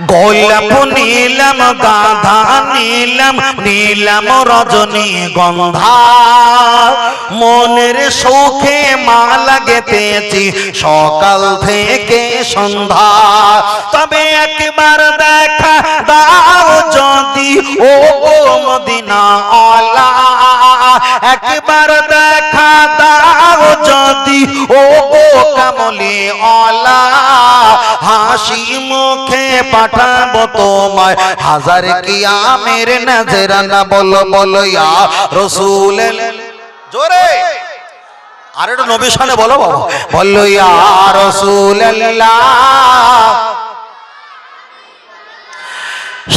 গোলাপ নীলাম, গাধা নীলাম নীলাম রজনী গন্ধা। মনের সুখে মালা গেতেছি সকাল থেকে সন্ধ্যা। তবে একবার দেখা দাও যদি, ও মদিনা অলা একবার দেখা দাও যদি। ও ও কামলি অলা হাসি মুখে পাঠাবো তোমায়। হাজার কিয়ামের নজরানা বলো বলো ইয়া রসুল। জোরে। আর নবী সালে বলো বাবা। বলল ইয়া রসুল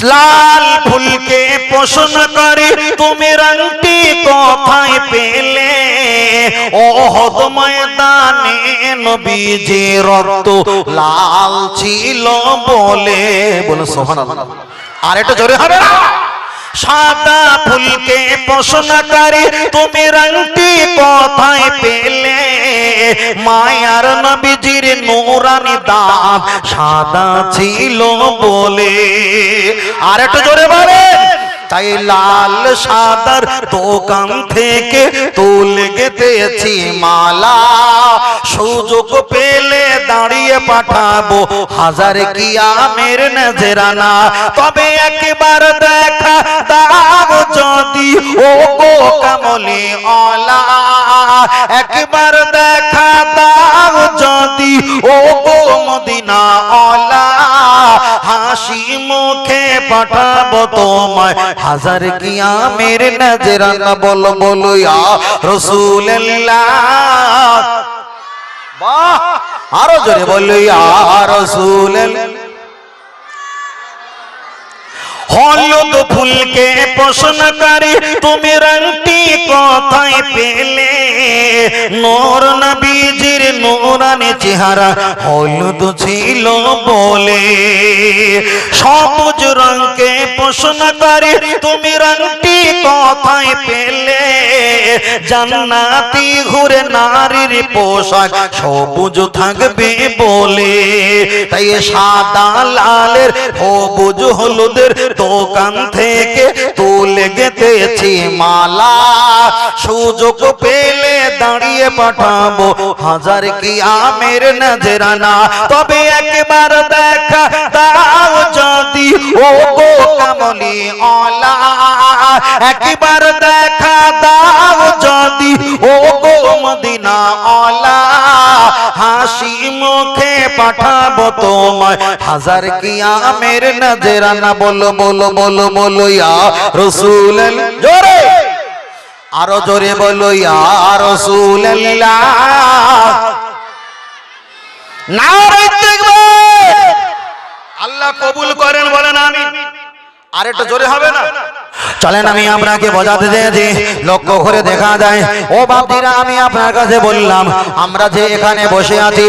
লাল ফুলকে পোষণ করে, তুমি রংটি কোথায় পেলে? ও হদ ময়দানে নবীজি রক্ত লাল ছিল বলে। বলে সোহান আর একটু জোরে হবে না? সাদা ফুলকে পোষণা করে তুমি রংটি কথায় পেলে? মায়ার নবীজির নোরানি দাঁত সাদা ছিল বলে। আর একটু জোরে বলেন। তাই লাল সাদার দোকান থেকে তুলে গেতেছি মালা। সুযোগ পেলে দাঁড়িয়ে পাঠাবো হাজার কিয়ামের নজরানা। তবে একবার দেখা দাও যদি ও গো কামলি অলা একবার দেখা দাও যদি ও গো মদিনা হাসি মুখে পাঠাবো তোমায়। হাজার কিয়ামের নজরানা বল বলো রসুল্লাহ বাহ! আরও জোরে বলো রসুল্লাহ হলুদ ফুলকে পোষণ করে, তুমি রংটি কোথায় পেলে? নোর নবীজির নোরানি চেহারা হলুদ ছিল বলে। সবুজ রঙকে পোষণ করে, তুমি রংটি কোথায় পেলে? জান্নাতি ঘুরে নারীর পোশাক সবুজ থাকবে বলে। তাই সাদা, লালের, সবুজ, হলুদের দোকান থেকে তুলে গেতেছি মালা। সুযোগ পেলে দাঁড়িয়ে পাঠাবো। হাজার কি আমের নজরানা। তবে একবার দেখা দাও যদি। ও গো কামলি অলা একবার দেখা দাও যদি। ও গো মদিনা অলা হাসি মুখে পাঠাবো তোমায়। হাজার কিয়ামের নজরানা বলো বলো বলো বলো, ইয়া রসুল জোরে! আরও জোরে বলো, ইয়া রসুল আল্লাহ কবুল করেন, বলেন আমি আর একটু জোরে হবে না? চলেন আমি আপনাকে বোঝাতে চেয়েছি, লক্ষ্য করে দেখা যায়। ও বাপজিরা আমি আপনার কাছে বললাম, আমরা যে এখানে বসে আছি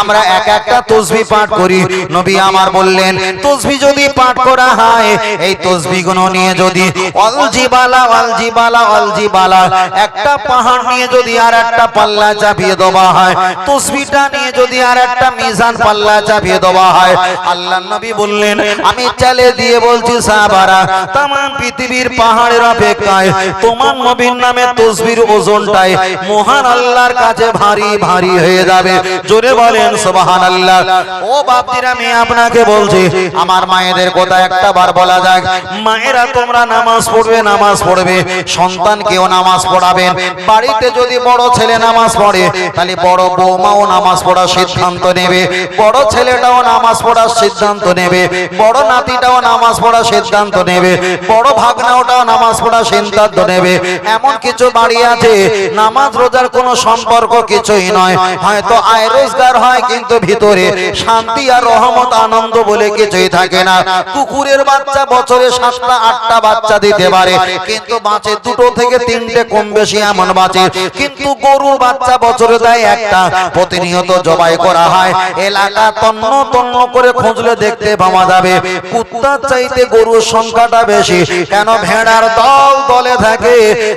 আমরা এক একটা তাসবিহ পাঠ করি। নবী আমার বললেন তাসবিহ যদি পাঠ করা হয়, এই তাসবিহগুলো নিয়ে যদি অল জিবালা অল জিবালা অল জিবালা, একটা পাহাড় নিয়ে যদি আর একটা পাল্লা চাপিয়ে দেওয়া হয় তসবিটা নিয়ে যদি আর একটা মিজান পাল্লা চাপিয়ে দেওয়া হয় আল্লাহ নবী বললেন, আমি চালে দিয়ে বলছি সাহাবারা পৃথিবীর পাহাড়ের অপেক্ষায়, তোমার নবীর নামে তসবির ওজনটাই মহান আল্লাহর কাছে ভারী ভারী হয়ে যাবে। জোরে বলেন সুবহান আল্লাহ ও আমি আপনাকে বলছি, আমার মায়েদের কথা একটা বার বলা যাক। মায়েরা, তোমরা নামাজ পড়বে নামাজ পড়বে। সন্তানকেও নামাজ পড়াবেন। বাড়িতে যদি বড় ছেলে নামাজ পড়ে, তাহলে বড় বৌমাও নামাজ পড়ার সিদ্ধান্ত নেবে, বড় ছেলেটাও নামাজ পড়ার সিদ্ধান্ত নেবে, বড় নাতিটাও নামাজ পড়ার সিদ্ধান্ত নেবে, বড় ভাগনাওটাও নামাজ পড়ার সিদ্ধান্ত নেবে। এমন কিছু বাড়ি আছে, নামাজ রোজার কোনো সম্পর্ক কিছুই নয়। হয়তো আয় রোজগার হয়, কিন্তু ভিতরে শান্তি আর রহমত, আনন্দ বলে কিছুই থাকে না। কুকুরের বাচ্চা বছরে সাতটা, আটটা বাচ্চা দিতে পারে, কিন্তু বাঁচে দুটো থেকে তিনটে, কম বেশি এমন বাঁচে। কিন্তু গরুর বাচ্চা বছরে দেয় একটা প্রতিনিয়ত জবাই করা হয়। এলাকা তন্ন তন্ন করে খুঁজলে দেখতে পাওয়া যাবে। কুত্তার চাইতে গরুর সংখ্যাটা বেশি। কেন ভেড়ার দল দলে থাকে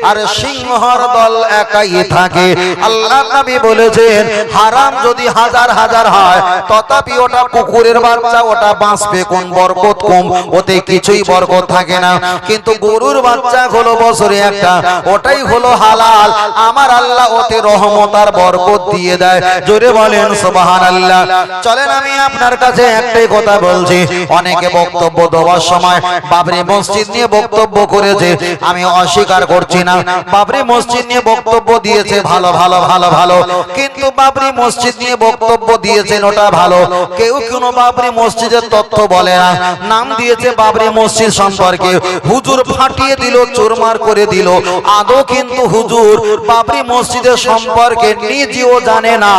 আর সিংহর দল একাই থাকে। আল্লাহ নবী বলেছেন হারাম যদি হাজার হাজার হয় তথাপি ওটা কুকুরের বাচ্চা ওটা বাঁচবে কোন বরকত কম? ওতে কিছুই বরকত থাকে না। কিন্তু গরুর বাচ্চা হলো বছরে একটা। ওটাই হলো হালাল। আমার আল্লাহ ওতে রহমত আর বরকত দিয়ে দেয়। জোরে বলেন সুবহান আল্লাহ চলেন, আমি আপনার কাছে একটাই কথা বলছি। অনেকে বক্তব্য দেওয়ার সময় বাবরি মসজিদ নিয়ে বক্তব্য করেছে। আমি অস্বীকার করছি না। বাবরি মসজিদ নিয়ে বক্তব্য দিয়েছে ভালো ভালো ভালো ভালো। কিন্তু বাবরি মসজিদ নিয়ে বক্তব্য দিয়েছেন, ওটা ভালো। কেউ কোনো বাবরি মসজিদের তথ্য বলে না। নাম দিয়েছে বাবরি মসজিদ সম্পর্কে। হুজুর ফাটিয়ে দিল, চোরমার করে দিল। আদৌ কিন্তু হুজুর বাবরি মসজিদের সম্পর্কে নিজেও জানে না।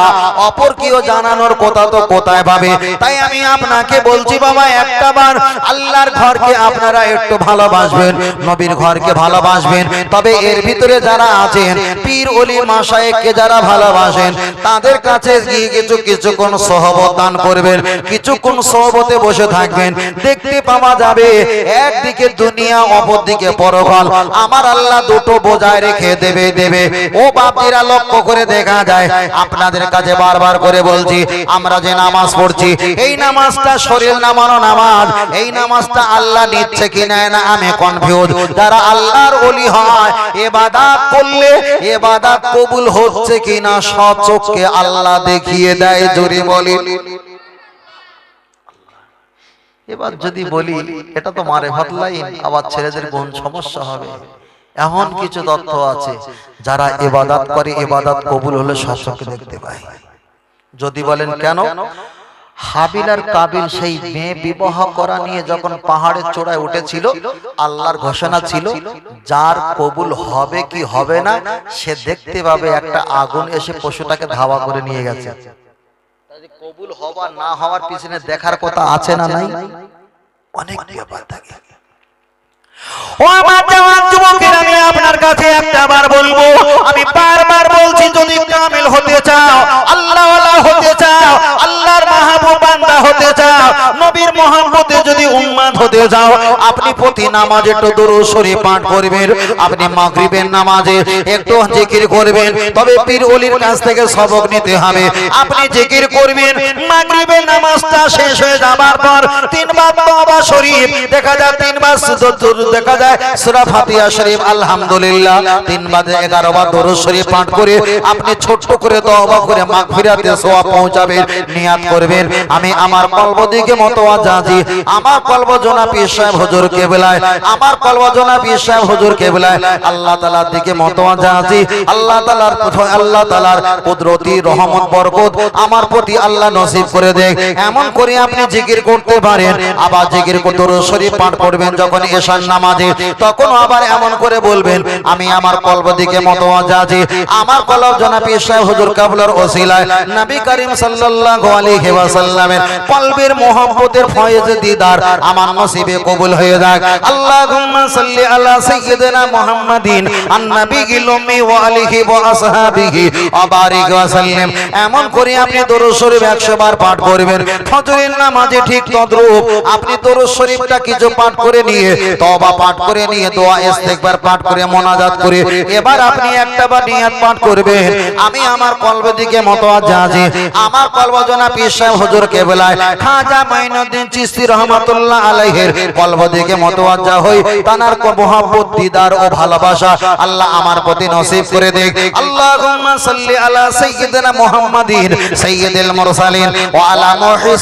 অপর কেউ জানানোর কথা তো কোথায় পাবে? তাই আমি আপনাকে বলছি বাবা, একটা বার আল্লাহর ঘরকে আপনারা একটু ভালোবাসবেন, নবীর ঘরকে ভালোবাসবেন। তবে এর ভিতরে যারা আছেন, পীর অলি মাসায়েককে যারা ভালোবাসেন, তাদের কাছে গিয়ে কিছু কিছুক্ষণ সহবত দান করবেন, কিছুক্ষণ সহবতে বসে থাকবেন। দেখতে পাওয়া যাবে, একদিকে দুনিয়া, অপরদিকে পরকাল। আমার আল্লাহ দুটো বোঝায় রেখে দেবে দেবে। ও বাপিরা লক্ষ্য করে দেখা যায় আপনাদের কাছে বারবার করে বলছি, আমরা যে নামাজ পড়ছি, এই নামাজটা শরীর নামানো নামাজ এই নামাজটা আল্লাহ নিচ্ছে কি নেয় না আমি কনফিউজ যারা আল্লাহর ওলি হয়, এবাদাত করলে এবাদাত কবুল হচ্ছে কি না, সব চোখকে আল্লাহ দেখিয়ে দেয় জোরে বলি। এবার যদি বলি, এটা তো মারে ভাতলাইন আবার ছেলেদের কোন সমস্যা হবে। এমন কিছু তথ্য আছে যারা এবাদাত করে ইবাদত কবুল হলে শাসককে দেখতে পায়। যদি বলেন কেন? হাবিল আর কাবিল সেই মেয়ে বিবাহ করা নিয়ে যখন পাহাড়ের চূড়ায় উঠেছিল আল্লাহর ঘোষণা ছিল যার কবুল হবে কি হবে না সে দেখতে পাবে একটা আগুন এসে পশুটাকে ধাওয়া করে নিয়ে গেছে। কবুল হওয়া না হওয়ার পিছনে দেখার কথা আছে না নাই? অনেক ব্যাপার থাকে। ও আমার জওয়ান যুবকের, আমি আপনার কাছে একটা বার বলব। আমি বারবার বলছি, যদি কামিল হতে চাও আল্লাহ হতে চাও, আল্লাহর মাহবুব বান্দা হতে চাও, নবীর মোহাম্মদে যদি উম্মাদ হতে চাও আপনি প্রতি নামাজে একটু দরুদ শরীফ পাঠ করবেন, আপনি মাগরিবের নামাজে একটু জিকির করবেন, তবে পীর ওলির কাছ থেকে সবক নিতে হবে। আপনি জিকির করবেন, মাগরিবের নামাজটা শেষ হয়ে যাবার পর তিনবার তওবা শরীফ, দেখা যায় তিনবার সুদুর দেখা যায়, সূরা ফাতিহা শরীফ, আলহামদুলিল্লাহ তিনবার 11 বার দরুদ শরীফ পাঠ করে আপনি ছোট্ট করে তওবা করে মাগফিরাতের সওয়াব পৌঁছাবেন, নিয়াত করবেন। আমি আমার কলব দিকে মতওয়াজাজি আমার কলব জনা পীর সাহেব হুজুর কেবলায়, আমার কলব জনা পীর সাহেব হুজুর কেবলায়, আল্লাহ তাআলার দিকে মতওয়াজাজি আল্লাহ তাআলার আল্লাহ তাআলার কুদরতি রহমত, বরকত আমার প্রতি আল্লাহ নসিব করে দেখ এমন করে আপনি জিকির করতে পারেন, আবার জিকির করতে শরীফ পাঠ করবেন, যখন এশার নামাজে তখন আবার এমন করে বলবেন, আমি আমার কলব দিকে মতওয়াজাজি আমার কলব জনা পীর সাহেব হুজুর কাবলার ওসিলায় নবী করিম সাল্লাল্লাহু আলাইহি ওয়াসাল্লামের কলবের মোহব্বতের ফয়েজ দিদার আমার নসিবে কবুল হয়ে যাক। আল্লাহুম্মা সাল্লি আলা সাইয়্যিদিনা মুহাম্মাদিন আন-নাবিয়্যিল উম্মি ওয়া আলিহি ওয়া আসহাবিহি ওয়া বারিক ওয়া সাল্লিম। এমন করে আপনি দরুদ শরীফ 100 বার পাঠ করবেন। ফজরের নামাজে ঠিক তদ্রূপ, আপনি দরুদ শরীফটা কিছু পাঠ করে নিয়ে তওবা পাঠ করে নিয়ে দোয়া ইস্তেগফার পাঠ করে মোনাজাত করে। এবার আপনি একটা বার নিয়াত পাঠ করবেন। আমি আমার কলবের দিকে মতওয়াজ্জাজি আমার কলব জনা পীর সাহেব হুজুর কেবলায়, খাজা মাইনুদ্দিন চিশতি রহমাতুল্লাহ আলাইহির কলব দিকে মতওয়াজ্জা হই। তানার কো মোহাব্বত, দিদার ও ভালোবাসা আল্লাহ আমার প্রতি নসিব করে দেখ আল্লাহুম্মা সাল্লি আলা সাইয়্যিদিনা মুহাম্মাদিন, সাইয়্যিদিল মুরসালিন, ওয়া আলা মুহি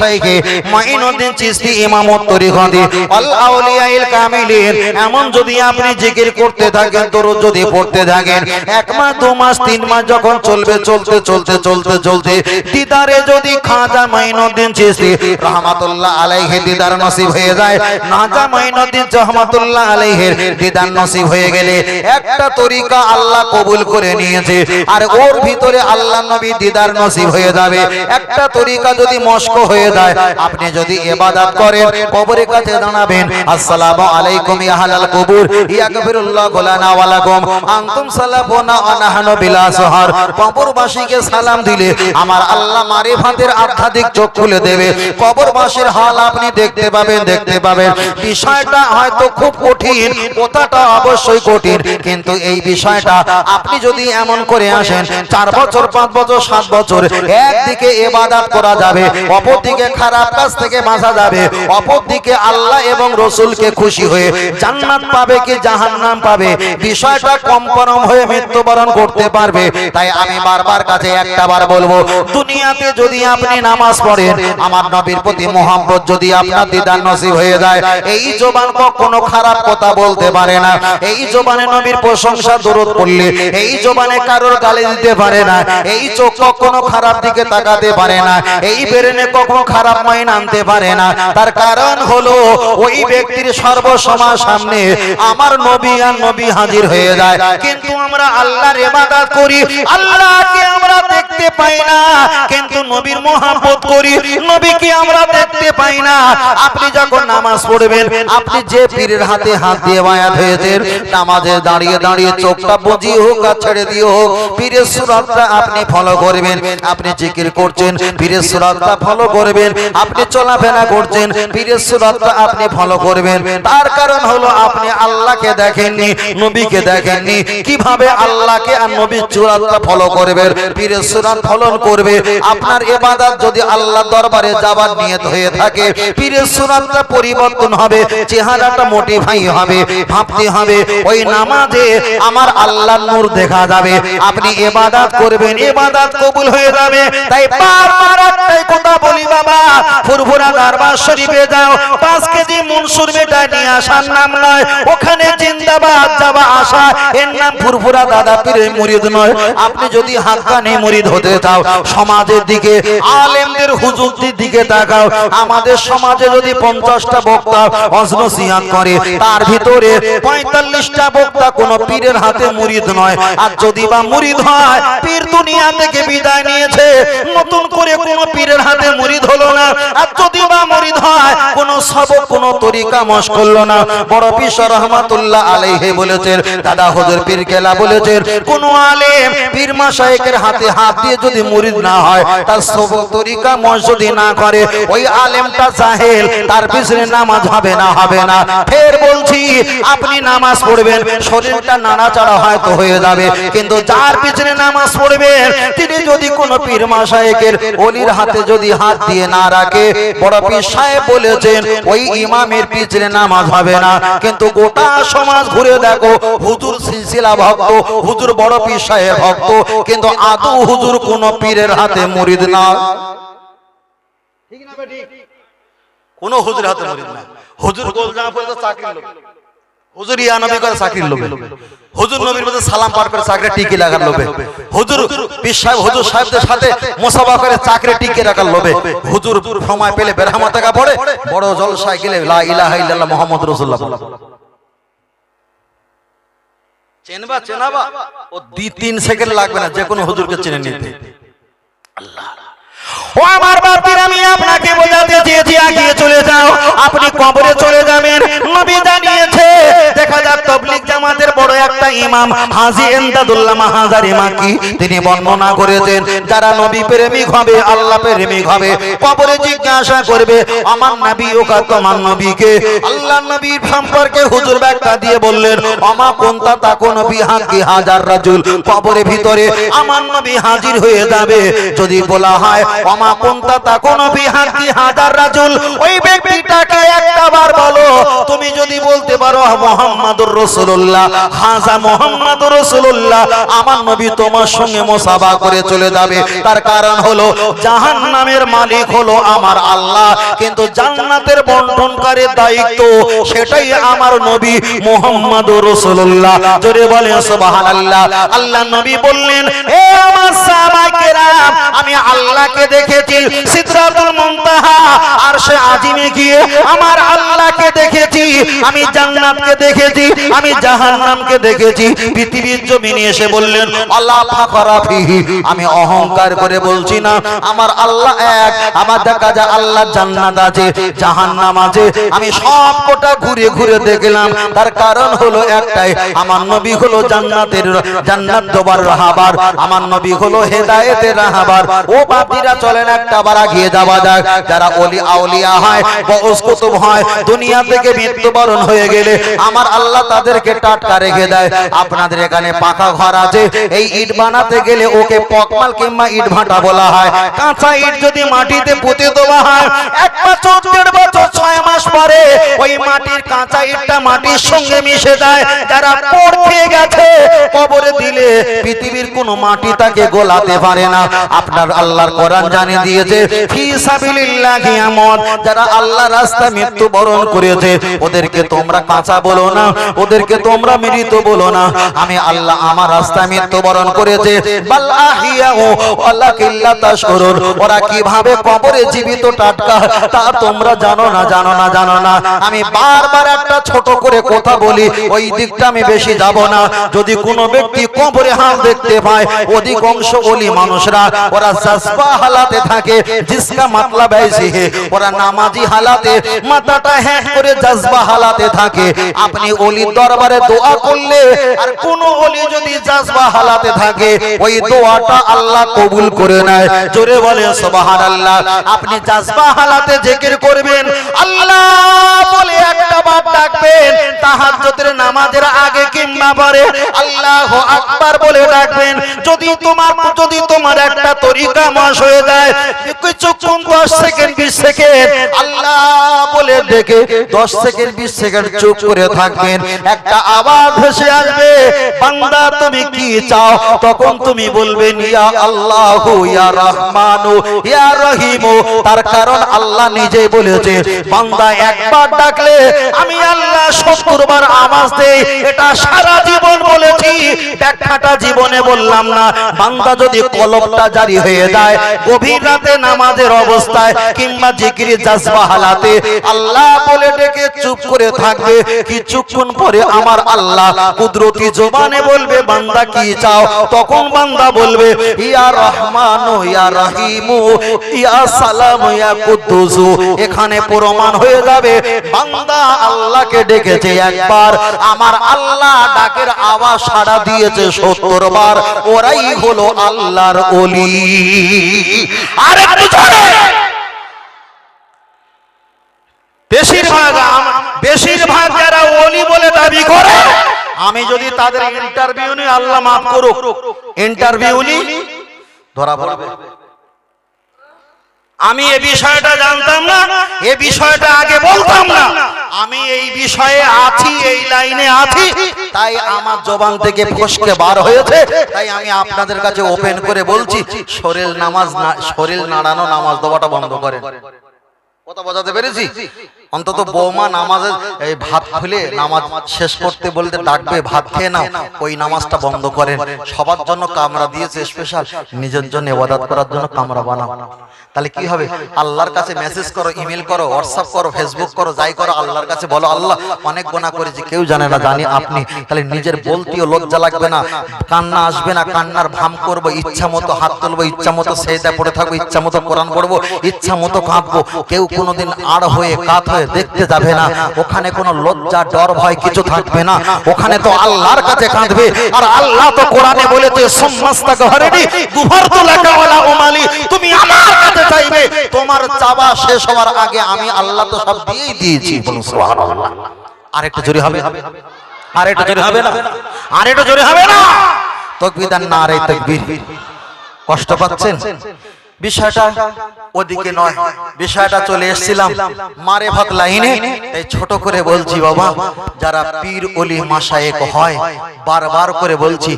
শাইখে। মাইনুদ্দিন চিশতি ইমামত তরিকতি আল আউলিয়াইল কামিলিন এমন যদি আপনি জিকির করতে থাকেন, দরুদ যদি পড়তে থাকেন, এক মাস, দু মাস, তিন মাস যখন চলবে, চলতে চলতে চলতে চলতে, দিদারে যদি খাজা মাইনুদ্দিন চিশতি রহমাতুল্লাহ আলাইহি দিদার নসিব হয়ে যায় নাজা মাইনুদ্দিন রহমাতুল্লাহ আলাইহির দিদার নসিব হয়ে গেলে একটা তরিকা আল্লাহ কবুল করে নিয়েছে, আর ওর ভিতরে আল্লাহ নবী দিদার নসিব হয়ে যাবে। একটা তরিকা যদি মস্ক হয়ে যায়, আপনি যদি ইবাদত করেন, কবরের কাছে দাঁড়াবেন আসসালামু আলাইকুম, ইয়া আহলাল কবুর ইয়াগফিরুল্লাহ লানা ওয়া লাকুম আনতুম সালাফুনা ওয়া নাহনু বিলা সাহার। কবরবাসীকে সালাম দিলে আমার আল্লাহ মারিফাতের আধ্যাত্মিক চোখ খুলে দেবে। কবরবাসীর হাল আপনি দেখতে পাবেন দেখতে পাবেন। বিষয়টা হয়তো খুব কঠিন, কথাটা অবশ্যই কঠিন। কিন্তু এই বিষয়টা আপনি যদি এমন করে আসেন, চার বছর, পাঁচ বছর, সাত বছর, একদিকে এবাদাত করা যাবে, অপরদিকে খারাপ কাজ থেকে বাঁচা যাবে। অপরদিকে আল্লাহ এবং রসুলকে খুশি হয়ে জান্নাত পাবে কি জাহান্নাম পাবে? বিষয়টা কম করম হয়ে মৃত্যুবরণ করতে পারবে। তাই আমি বারবার কাছে একটা বার বলব দুনিয়াতে যদি আপনি নামাজ পড়েন আমার নবীর প্রতি মোহাম্মদ যদি আপনার দিদার নসিব হয়ে যায় এই জবান কখনো খারাপ কথা বলতে পারে না। এই জবানে নবীর প্রশংসা দূরত করলে এই জবানে কারোর গালি দিতে পারে না। এই চোখ কখনো খারাপ দিকে তাকাতে পারে না। এই বেরেনে কখনো খারাপ মাইন আনতে পারে না। তার কারণ হলো ওই ব্যক্তির সর্বসময় সামনে আমার নবী আর নবী হাজির হয়ে যায়। কিন্তু আমরা আল্লাহর ইবাদত করি, আল্লাহকে আমরা দেখতে পাই না। কিন্তু নবীর মোহাম্মত করি, নবীকে আমরা দেখতে পাই না। আপনি যখন নামাজ পড়বেন, আপনি যে পীরের হাতে হাত দিয়ে বায়াত হয়েছেন, নামাজে দাঁড়িয়ে দাঁড়িয়ে চোখটা বুঝিয়ে হোক আর ছেড়ে দিয়ে হোক, পীরের সুরাতটা আপনি ফলো করবেন। আপনি জিকির করছেন, পীরের সুরাতটা ফলো করবেন। আপনি চলাফেরা করছেন, পীরের সুরাতটা আপনি ফলো করবেন। তার কারণ হলো আপনি আল্লাহকে দেখেননি, নবীকে দেখেননি। কীভাবে আল্লাহকে আর নবীর সুরাতটা ফলো করবেন পীরের সুরাত ফলন করবে। আপনার ইবাদত যদি আল্লাহ দরবারে যাবার নিয়ত হয়ে থাকে, পীরের সুরাতটা পরিবর্তন হবে, চেহারাটা মোটিফাই হবে, ভাবতে হবে, ওই নামাজে আমার আল্লাহর নূর দেখা যাবে। আপনি ইবাদত করবেন, ইবাদত কবুল হয়ে যাবে। তাই বারবার একটাই কথা বলি বাবা, ফুরফুরা দরবার শরীফে যাও, পাঁচ কেজি মনসুর মেটা নিয়ে আসার নাম নয়। ওখানে জিন্দাবাদ যাবা আসা। এর নাম ফুরফুরা দাদা পীরের মুরিদ নয়। আপনি যদি হাক্কানি মুরিদ হতে চাও, সমাজের দিকে, আলেমদের হুজুরদের দিকে তাকাও। আমাদের সমাজে যদি পঞ্চাশটা বক্তা অজনসিয়াত করে, তার ভিতরে পঁয়তাল্লিশটা বক্তা কোন পীরের হাতে মুরিদ নয়। আর যদি বা মুরিদ হয়, পীর দুনিয়া থেকে বিদায় নিয়েছে। নতুন করে কোন পীরের হাতে মুরিদ হলো না। আর যদি বা মুরিদ হয়, কোন সবক, কোন তরিকা মশ করল না। বড় পীর রহমাতুল্লাহ আলাইহি বলেছেন, দাদা হুজুর পীর কেলা বলেছেন, কোন আলেম পীর মাশায়েকের হাতে হাত দিয়ে যদি মুরিদ না হয়, তার সবক তরিকা মশ যদি না করে, ওই আলেমটা জাহেল, তার পিছনে নামাজ হবে না হবে না। ফের বলছি, আপনি নামাজ পড়বেন, শরীরটা নাড়াচাড়া হয়তো হয়ে যাবে, কিন্তু যার পিছনে নামাজ পড়বেন, তিনি যদি কোন পীর মাশায়েকের অলির হাতে যদি হাত দিয়ে না রাখে, বড় পীর সাহেব বলেছেন, ওই ইমামের পিছনে নামাজ হবে না। কিন্তু গোটা সমাজ ঘুরে দেখো হুজুর সিলসিলা ভক্ত হুজুর বড় পীর সাহেব ভক্ত কিন্তু আদৌ হুজুর কোন পীরের হাতে মুরিদ না। কোন হুজুর হাতে মুরিদ না। হুজুর গোল জামা পড়ে চাকরি লোক। হুজুর, ইয়া নবী করে চাকরির লোভে। হুজুর নবীর মধ্যে সালাম পাঠ করে চাকরি টিকে রাখার লোভে। হুজুর, পীর সাহেব, হুজুর সাহেবদের সাথে মোসাফা করে চাকরি টিকে রাখার লোভে। হুজুর সময় পেলে বেরহামা টাকা পড়ে, বড় জলসায় গেলে লা ইলাহা ইল্লাল্লাহ মুহাম্মদ রাসূলুল্লাহ চেনবা, চেনাবা। ও দুই, তিন সেকেন্ড লাগবে না যে কোনো হুজুরকে চিনে নিতে। ও আমার বাপির, আমি আপনাকে বোঝাতে চেয়েছি, আগিয়ে চলে যাও। আপনি কবরে চলে যাবেন। নবী জানিয়েছে, দেখা যাক তবলিক জামাতের একটা ইমাম হাজি এমদাদুল্লাহ মাহাজারি মাকি। তিনি বর্ণনা করেছেন, যারা নবী প্রেমিক হবে, আল্লাহ প্রেমিক হবে, কবরে জিজ্ঞাসা করবে, আমার নবী ও তোমার নবীকে? আল্লাহ নবীর সম্পর্কে হুজুর ব্যাখ্যা দিয়ে বললেন আমা কোনটা তা কোন বিহাকি হাজার রাজুল? কবরের ভিতরে আমার নবী হাজির হয়ে যাবে। যদি বলা হয় আমা কোনটা তা কোন বিহাকি হাজার রাজুল? ওই ব্যক্তিটাকে একটাবার বলো, তুমি যদি বলতে পারো মোহাম্মদুর রাসূলুল্লাহ হাজা মোহাম্মদুর রাসূলুল্লাহ, আমার নবী তোমার সঙ্গে মোসাফা করে চলে যাবে। তার কারণ হলো, জাহান্নামের মালিক হলো আমার আল্লাহ। কিন্তু জান্নাতের বন্টনকারীর দায়িত্ব, সেটাই আমার নবী মোহাম্মদুর রাসূলুল্লাহ। জোরে বলে সুবহানাল্লাহ। আল্লাহ নবী বললেন হে আমার আমি আল্লাহকে দেখেছি, সিদরাতুল মুনতাহা, আর সে আজিমে গিয়ে আমার আল্লাহকে দেখেছি। আমি জান্নাতকে দেখেছি, আমি জাহান্নামকে দেখেছি। পৃথিবীর জমিনে এসে বললেন, আল্লাহ আমি অহংকার করে বলছি না, আমার আল্লাহ এক, আমার দেখা যায় আল্লাহ জান্নাত আছে, জাহান্নাম আছে। আমি সব কোটা ঘুরে ঘুরে দেখলাম, তার কারণ হলো একটাই, আমার নবী হলো জান্নাতের, জান্নাত দোবার রাহাবার। আমার নবী হলো হেদায়েতের রাহাবার। ও বাপিরা চলেন একটা বার গিয়ে যাওয়া যাক, যারা ওলি আউলিয়া হয় বউস কুতুব হয়, দুনিয়া থেকে মৃত্যুবরণ হয়ে গেলে আমার আল্লাহ তাদেরকে টাটকা রেখে দেয়। আপনাদের এখানে পাকা ঘর আছে। এই ইট বানাতে গেলে ওকে পকমাল কিংবা ইট ভাটা বলা হয়। কাঁচা ইট যদি মাটিতে পুঁতে দেওয়া হয়, এক বছর দেড় বছর, ছয় মাস পরে ওই মাটির কাঁচা ইটটা মাটির সঙ্গে মিশে যায়। যারা পড় খেয়ে গেছে, কবরে দিলে পৃথিবীর কোনো মাটি তাকে গোলাতে পারে না। আপনার আল্লাহর কোরআন জানিয়ে দিয়েছে, ফি সাবিলিল্লাহি আমত যারা আল্লাহ রাস্তা মৃত্যুবরণ করেছে, ওদেরকে তোমরা কাঁচা বলো না। ওদেরকে তোমরা মৃত বলো। না। আমি আল্লাহ আমার রাস্তায় মৃত্যুবরণ করেছে। ওরা কীভাবে কবরে জীবিত টাটকা? তা তোমরা জানো না জানো না জানো না। আমি বারবার একটা ছোট করে কথা বলি, ওই দিকটা আমি বেশি যাব না। যদি কোনো ব্যক্তি কবরে হাত দেখতে পায়, অধিকাংশ অলি মানুষরা, ওরা জাসবা হালাতে থাকে, জিসকা মাতলা ব্যয়সি ওরা নামাজি হালাতে, মাথাটা হ্যাঁ করে জাসবা হালাতে থাকে। আপনি অলির দরবারে দোয়া করলে আর কোন ওলি যদি জাজবা হালাতে থাকে, ওই দোয়াটা আল্লাহ কবুল করে নেয়। জোরে বলে, সুবহানাল্লাহ। আপনি জাজবা হালাতে জিকির করবেন, আল্লাহ বলে একটা বার ডাকবেন, তাহাজ্জুদের নামাজের আগে কিংবা পরে আল্লাহ আকবার বলে ডাকবেন। যদি তোমার যদি তোমার একটা তরিকা মাস হয়ে যায়, কিছুক্ষণ দশ সেকেন্ড, বিশ সেকেন্ড, আল্লাহ বলে ডেকে দশ সেকেন্ড, বিশ সেকেন্ড চুপ করে থাকবেন। একটা আওয়াজ ভেসে আসবে বান্দা, তুমি কি চাও? তখন তুমি বলবেন ইয়া আল্লাহ, ইয়া রহমানু, ইয়া রহিমু। তার কারণ আল্লাহ নিজে বলেছে, বান্দা, একবার ডাকলে আমি আল্লাহ সত্তর বার আওয়াজ দেই, এটা সারা জীবন বলেছি। ব্যাখ্যাটা জীবনে বললাম না। বান্দা যদি কলমটা জারি হয়ে যায়, গভীর রাতে নামাজের অবস্থায় কিংবা জিকিরি, জাজবা, হালাতে, আল্লাহ বলে ডেকে চুপ করে থাকবে। কিছুক্ষণ পরে আমার আল্লাহ কুদরতি জবানে বলবে, বান্দা কি চাও? তখন বান্দা বলবে, ইয়া রহমান, ইয়া রহিমু, ইয়া সালাম, ইয়া কুদ্দুসু। এখানে প্রমাণ হয়ে যাবে, বান্দা আল্লাহকে ডেকেছে একবার। আমার আল্লাহ ডাকের আওয়াজ সাড়া দিয়েছে সত্তর বার। ওরাই হলো আল্লাহর অলি আর বেশিরভাগ বেশিরভাগ যারা ওলি বলে দাবি করে আমি যদি তাদের ইন্টারভিউ নিই আল্লাহ মাফ করুক ইন্টারভিউ ধরা পড়বে। আমি এ বিষয়টা জানতাম না এ বিষয়টা আগে বলতাম না। আমি এই বিষয়ে আছি এই লাইনে আছি তাই আমার জবান থেকে ফসকে বার হয়েছে। তাই আমি আপনাদের কাছে ওপেন করে বলছি শরীর নামাজ না শরীর নাড়ানো নামাজ দেওয়াটা বন্ধ করেন। কথা বোঝাতে পেরেছি। অন্তত বৌমা নামাজের এই ভাত খুলে নামাজ শেষ করতে বলতে ডাকবে ভাত খেয়ে নাও ওই নামাজটা বন্ধ করেন। সবার জন্য কামরা দিয়েছে স্পেশাল নিজের জন্য ইবাদত করার জন্য কামরা বানাও। তাহলে কি হবে? আল্লাহর কাছে মেসেজ করো ইমেল করো হোয়াটসঅ্যাপ করো ফেসবুক করো যাই করো আল্লাহর কাছে বলো আল্লাহ অনেক গোনা করেছি কেউ জানে না জানি আপনি। তাহলে নিজের বলতেও লজ্জা লাগবে না কান্না আসবে না। কান্নার ভাম করব ইচ্ছা মতো হাত তুলবো ইচ্ছা মতো সেটা পড়ে থাকব ইচ্ছা মতো কোরআন পড়ব ইচ্ছা মতো কাঁদবো কেউ কোনোদিন আড় হয়ে কাত হয়ে দেখতে যাবে না। ওখানে কোনো লজ্জা ডর, ভয় কিছু থাকবে না। ওখানে তো আল্লাহর কাছে কাঁদবে। আর আল্লাহ তো কোরআনে বলেছে সমস্ত ঘরেনি গুহর তো লাগাওয়ালা ওমালি তুমি আমার কাছে চাইবে। তোমার চাওয়া শেষ হওয়ার আগে আমি আল্লাহ তো সব দিয়েই দিয়েছি। বলুন, সুবহানাল্লাহ। আরেকটু জোরে হবে? আরেকটু জোরে হবে না? আরেকটু জোরে হবে না? তকবীর আর না রে তকবীর। কষ্ট পাচ্ছেন? বিষয়টা ওদিকে নয়। বিষয়টা চলে এসেছিলাম মারে ভাত লাইনে। এই ছোট করে বলছি, বাবা, যারা পীর অলি মাসায়েক হয়, বারবার করে বলছি,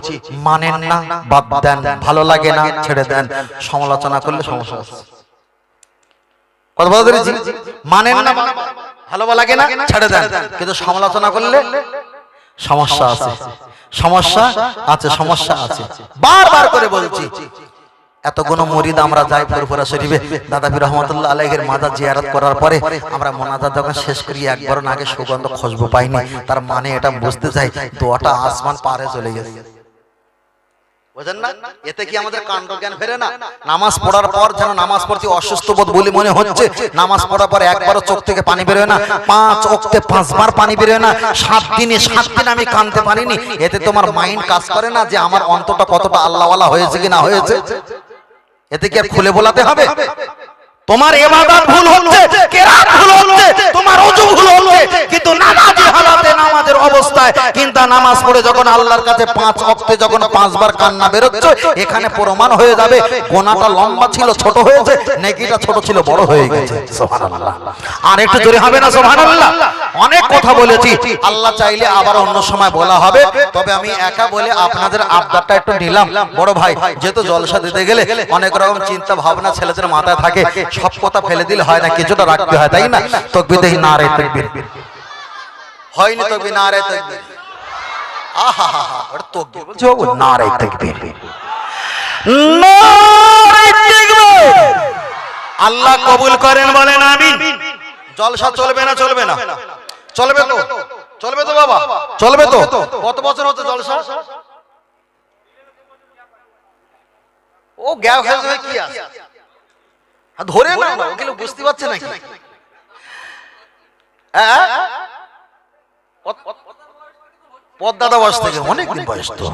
মানেন না, বাদ দেন, ভালো লাগে না, ছেড়ে দেন। সমালোচনা করলে সমস্যা। কথা বলতে পেরেছি? মানেন না, ভালো লাগে না, ছেড়ে দেন। কিন্তু সমালোচনা করলে সমস্যা আছে। সমস্যা আছে সমস্যা আছে। বারবার করে বলছি এতগুলো মরিদ আমরা যাই শরীফে দাদা বীর রহমতুল্লাহ মাজার জিয়ারত করার পরে আমরা যখন শেষ করি একবার আগে সুগন্ধ খুশবু পাইনি তার মানে এটা বুঝতে চাই দোয়াটা আসমান পারে চলে গেছে। বুঝেন না? এতে কি আমাদের কাণ্ড জ্ঞান ফেরে না? নামাজ পড়ার পর যেন নামাজ পড়তে অসুস্থ বোধ বলে মনে হচ্ছে নামাজ পড়ার পর একবারও চোখ থেকে পানি বেরোয় না। পাঁচ অক্তে পাঁচবার পানি বেরোয় না। সাত দিনে সাত দিন আমি কানতে পারিনি এতে তোমার মাইন্ড কাজ করে না যে আমার অন্তটা কতটা আল্লাহওয়ালা হয়েছে কি না হয়েছে এতে কি আর খুলে বলাতে হবে। তোমার এবাদত ভুল হচ্ছে, কেরাত ভুল হচ্ছে, তোমার ওযু ভুল হচ্ছে, কিন্তু নামাজি হালাতে নামাজের অবস্থায় কিন্তু নামাজ পড়ে যখন আল্লাহর কাছে পাঁচ ওয়াক্তে যখন পাঁচবার কান্না বেরোচ্ছে, এখানে প্রমাণ হয়ে যাবে, গোনাটা লম্বা ছিল, ছোট হয়েছে, নেকিটা ছোট ছিল, বড় হয়ে গেছে। সুবহানাল্লাহ। আর একটু জোরে হবে না, সুবহানাল্লাহ? অনেক কথা বলেছি। আল্লাহ চাইলে আবার অন্য সময় বলা হবে, তবে আমি একা বলে আপনাদের আবদারটা একটু নিলাম। বড় ভাই, যেহেতু জলসা দিতে গেলে অনেক রকম চিন্তা ভাবনা ছেলেদের মাথায় থাকে সব কথা ফেলে দিলে হয় না কিছুটা রাখতে হয় তাই না? তকবির দেখি না? রে তকবির হয়নি তকবির না রে তকবির। আহা হা হা ওটা তকবির বলছে? বাবু না রে তকবির! আল্লাহ কবুল করেন বলেন আমিন। জলসা চলবে না চলবে না? চলবে তো? চলবে তো বাবা? চলবে তো? কত বছর হচ্ছে জলসা? ও গ্যাও হয়ে কি আছে? ধরে না বুঝতে পারছে নাকি? হ্যাঁ? পদ্মাদা বয়স থেকে অনেকদিন বয়স তো।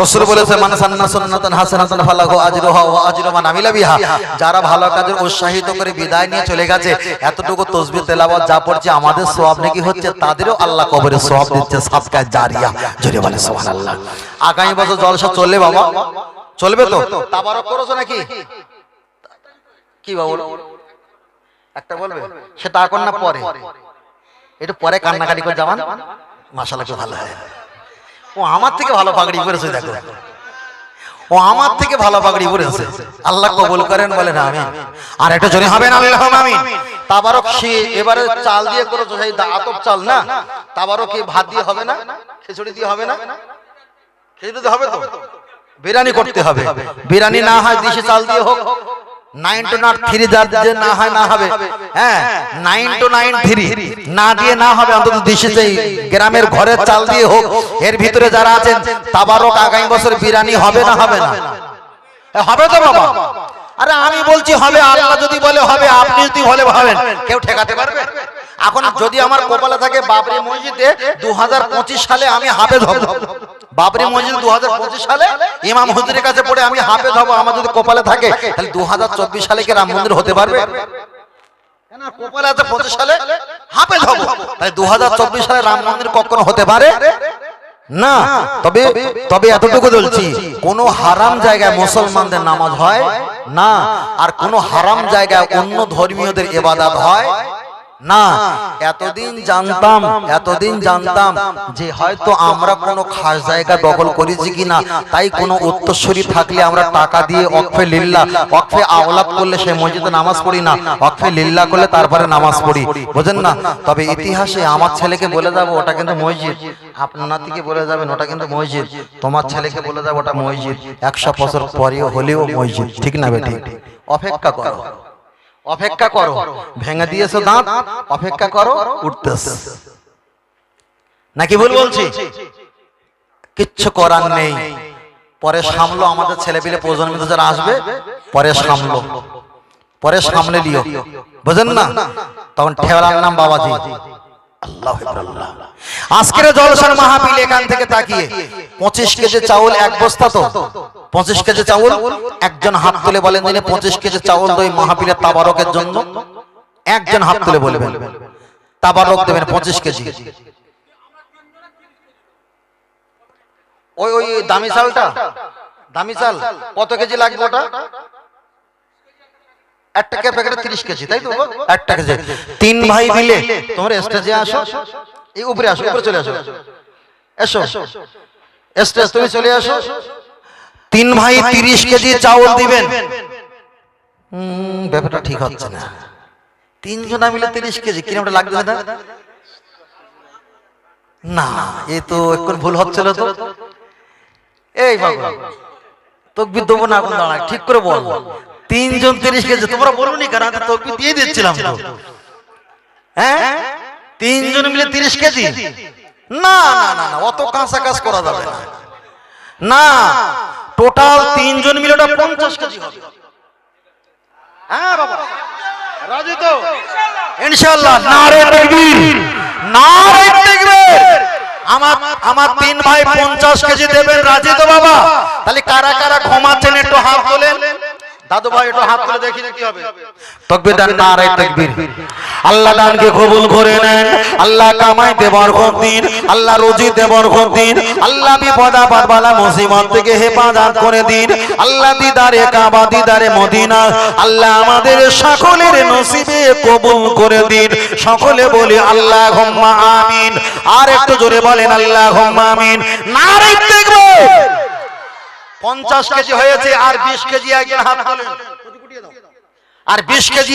রসুল বলেছে মানে সান্না সুন্নাতান হাসানাতান ফালাহু আজরুহা ওয়া আজরু আমিলা বিহা। যারা ভালো কাজে উৎসাহিত করে বিদায় নিয়ে চলে গেছে এতটুকু তসবিহ তেলাওয়াত যা পড়ছে আমাদের সওয়াব নাকি হচ্ছে তাদেরও আল্লাহ কবরে সওয়াব দিচ্ছে সাদকা জারিয়া। জোরে বলে সুবহানাল্লাহ। আগামী বছর জলসা চলবে বাবা। চলবে তো? তাবারক করেছ নাকি? কি বাবু? একটা বলবে? সেটা এখন না পরে। একটু পরে কান্নাকাটি করে যাবান মাসালা কি ভালো হয়। ও আমার থেকে ভালো পাগড়ি পরেছে দেখো। ও আমার থেকে ভালো পাগড়ি পরেছে আল্লাহ কবুল করেন বলেন আমি আর একটা জনে হবে না আমি তাবারক সে এবারে চাল দিয়ে করেছ সেই আতপ চাল না? তাবারক কি ভাত দিয়ে হবে না? খিচুড়ি দিয়ে হবে না? খিচুড়ি দিয়ে হবে তো? বিরিয়ানি করতে হবে। বিরিয়ানি না হয় দিশে চাল দিয়ে হোক। নাইন টু নাট থ্রি যে না হয় না হবে। হ্যাঁ নাইন টু নাইন থ্রি না দিয়ে না হবে অন্তত দিশে সেই গ্রামের ঘরের চাল দিয়ে হোক এর ভিতরে যারা আছেন তাবারক আগামী বছর বিরিয়ানি হবে না হবে না। হবে তো বাবা। আরে আমি বলছি হবে আল্লাহ যদি বলে হবে আপনি যদি বলে ভাবেন কেউ ঠেকাতে পারবে? এখন যদি আমার কপালে থাকে বাবরি মসজিদে দু হাজার পঁচিশ সালে আমি হাফেজ হব। বাবরি মসজিদ দু সালে ইমাম হুজুরের কাছে পড়ে আমি হাফেজ হব আমার যদি কপালে থাকে। তাহলে দু সালে কি রাম মন্দির হতে পারবে? কপালে আছে পঁচিশ সালে? হাফেজ হব। তাই দু সালে রাম মন্দির কখনো হতে পারে? না। তবে তবে এতটুকু বলছি কোন হারাম জায়গায় মুসলমানদের নামাজ হয়? না। আর কোন হারাম জায়গায় অন্য ধর্মীয়দের ইবাদত হয়? না এতদিন জানতাম এতদিন জানতাম যে হয়তো আমরা কোনো খাস জায়গা দখল করেছি কিনা তাই কোনো উত্তরসূরি থাকলে আমরা টাকা দিয়ে অক্ষে লিল্লা অক্ষে আওলাদ করলে সে মসজিদে নামাজ পড়ি না অক্ষে লিল্লা করলে তারপরে নামাজ পড়ি। বুঝেন না? তবে ইতিহাসে আমার ছেলেকে বলে যাব ওটা কিন্তু মসজিদ। আপনার নাতিকে বলে যাবেন ওটা কিন্তু মসজিদ। তোমার ছেলেকে বলে যাব ওটা মসজিদ। একশো বছর পরেও হলেও মসজিদ ঠিক না বেটি? অপেক্ষা করো অপেক্ষা করো। ভেঙে দিয়েছ দাঁত অপেক্ষা করো উঠতেছে। নাকি ভুল বলছি? কিচ্ছু করার নেই। পরে সামলো আমাদের ছেলেপিলে প্রজন্মিত যারা আসবে পরে সামলো। পরে সামলে লিও। বুঝেন না? তখন ঠেলার নাম বাবাজি। আল্লাহ আল্লাহ। আজকের জলসার মাহফিল এখান থেকে তাকিয়ে। পঁচিশ কেজি চাউল এক বস্তা তো। পঁচিশ কেজি চাউল একজন হাত তুলে বলেন দিনে পঁচিশ কেজি চাউল দই মাহফিলের তাবারকের জন্য একজন হাত তুলে বলবেন। তাবারক দেবেন পঁচিশ কেজি। ওই ওই দামি চালটা? দামি চাল? কত কেজি লাগবে ওটা? এক প্যাকেটে তিরিশ কেজি তাই তো? এক টাকা কেজি। তিন ভাই মিলে তোমার স্টেজে আসো এই উপরে আসো উপরে চলে আসো। এসো। স্টেজ তুমি চলে আসো। তিন ভাই তিরিশ কেজি চাউল দিবেন। হুম, ব্যাপারটা ঠিক হচ্ছে না। তিনজনা মিলে তিরিশ কেজি কিরমটা লাগবে না না এ তো এখন ভুল হচ্ছিল তো। এই বাবা তকবির দেবো না এখন দাঁড়ায় ঠিক করে বল। তিনজন তিরিশ কেজি, তোমরা বলুনি কেন? আমি দিয়ে দিচ্ছিলাম হ্যাঁ? তিনজন মিলে তিরিশ কেজি? না না অত কাঁচা কাজ করা যাবে না। না, টোটাল তিনজন মিলে ওটা পঞ্চাশ কেজি হ্যাঁ বাবা। রাজি তো? ইনশাআল্লাহ, নারে তাকবীর নারে তাকবীর। আমার আমার তিন ভাই পঞ্চাশ কেজি দেবেন, রাজি তো বাবা? তাহলে কারা কারা ক্ষমাচ্ছেন একটু হাত তোলেন। আল্লাহ দানকে কবুল করে নেন, আল্লাহ কামাইতে বরকত দিন, আল্লাহ রুজিতে বরকত দিন, আল্লাহ বিপদ আপদ বালা থেকে হেফাজত করে দিন, আল্লাহ দিদারে কাবা, দিদারে মদিনা, আল্লাহ আমাদের সকলের নসিবে কবুল করে দিন। সকলে বলি আল্লাহ আমিন। আর একটু জোরে বলেন আল্লাহ আমিন। নারে তাকবীর। পঞ্চাশ কেজি হয়েছে আর বিশ কেজি একজন হাত তোলেন। আর বিশ কেজি